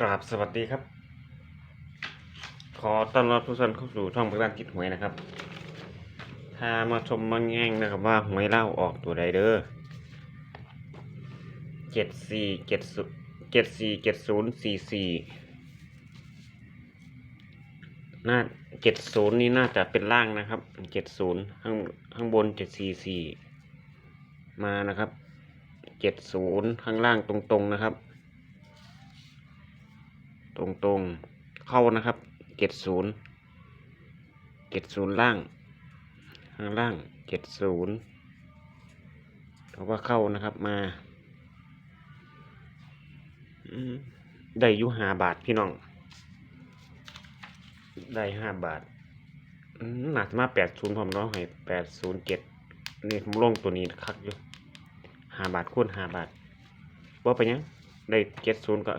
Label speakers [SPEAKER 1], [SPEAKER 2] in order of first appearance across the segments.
[SPEAKER 1] กราบสวัสดีครับ ขอต้อนรับทุกท่านเข้าสู่ช่องประกันจิตหวยนะครับถ้ามาชมมาแง่งนะครับว่าหวยเล่าออกตัวใดเด้อเจ็ดสี่เจ็ดศูนเจ็ดสี่เจ็ดศูนย์สี่สี่น่าเจ็ดศูนย์นี่น่าจะเป็นล่างนะครับเจ็ดศูนย์ข้างข้างบนเจ็ดสี่สี่มานะครับเจ็ดศูนย์ข้างล่างตรงๆนะครับ ตรงตรงๆเข้านะครับเจ็ดศูนย์เจ็ดศูนย์ล่าง ข้างล่างเจ็ดศูนย์เพราะว่าเข้านะครับมาได้ยุหาบาทพี่น้อง ได้ห้าบาทอืมหนักมาแปดศูนย์ผมร้องให้แปดศูนย์เจ็ดนี่ผมลงตัวนี้คักอยู่ห้าบาทคูณห้าบาทว่าไปนหยังได้เจ็ดศูนย์ก็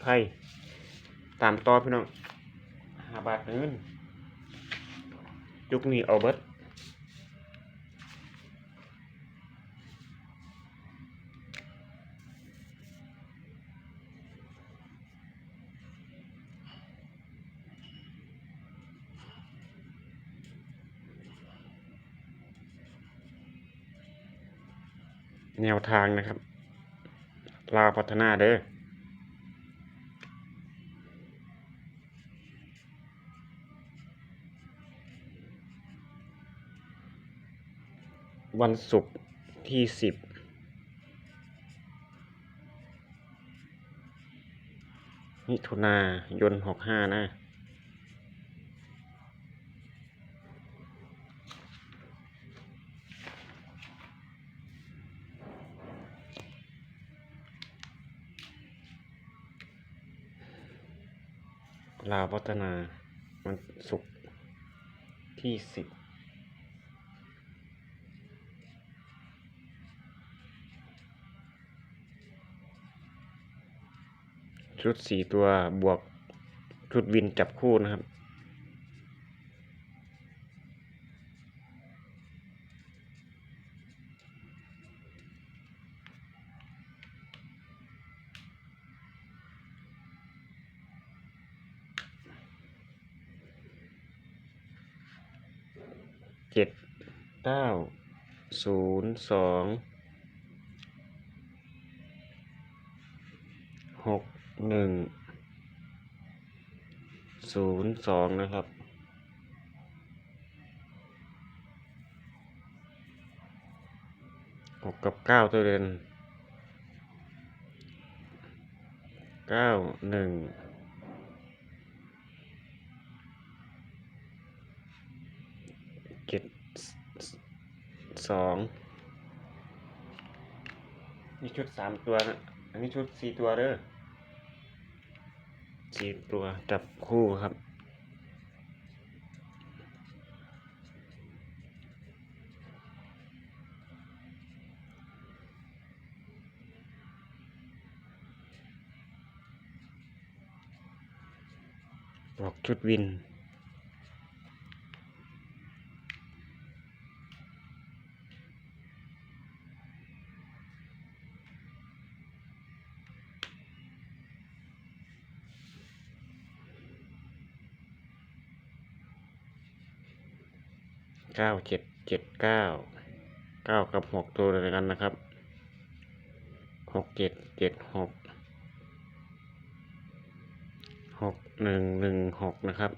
[SPEAKER 1] ไพ่ ตามต่อพี่น้องห้าบาทเงินยุคนี้เอาเบิดแนวทางนะครับ ลาพัฒนาเด้อ วันศุกร์ที่สิบมิถุนายนหกห้านะ ลาวพัฒนา วันศุกร์ที่สิบ ชุดสี่ตัวบวกชุดวินจับคู่นะครับ เจ็ดเก้าศูนย์สองหก หนึ่งศูนย์สองนะครับ หกกับเก้าตัวเด่นเก้าหนึ่งเจ็ดสองนี่ชุดสามตัวนะ อันนี้ชุดสี่ตัวเด้อ จีบตัวจับคู่ครับ บอกชุดวิน เก้าเจ็ดเจ็ดเก้าเก้ากับหกตัวเดียวกันนะครับหกเจ็ดเจ็ดหกหกหนึ่งหนึ่งหกนะครับ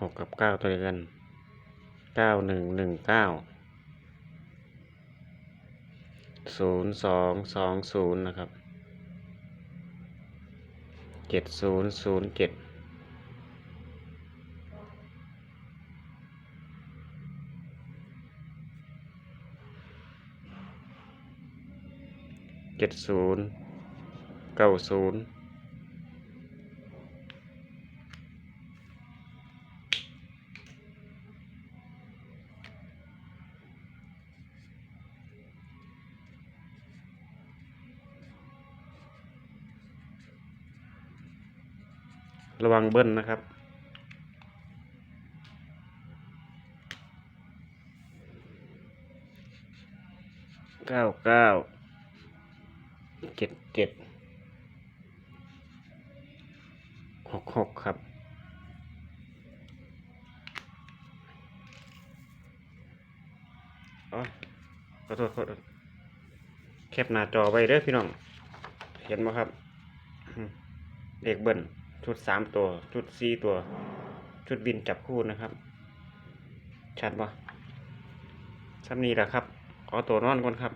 [SPEAKER 1] หกกับเก้าตัวเดียวกันเก้าหนึ่งหนึ่งเก้าศูนย์สองสองศูนย์นะครับเจ็ดศูนย์ศูนย์เจ็ด เจ็ดศูนย์เก้าศูนย์ระวังเบิ้ลนะครับ เก้าเก้า เจ็ดเจ็ดหกหกครับโอ้ขอโทษขอโทษแคปหน้าจอไว้เด้อพี่น้อง เห็นไหมครับอืมเลขเบิ้ลชุดสามตัว ชุดสี่ตัว ชุดบินจับคู่นะครับ ชัดปะซ้ำนี้แหละครับ ขอตัวนอนก่อนครับ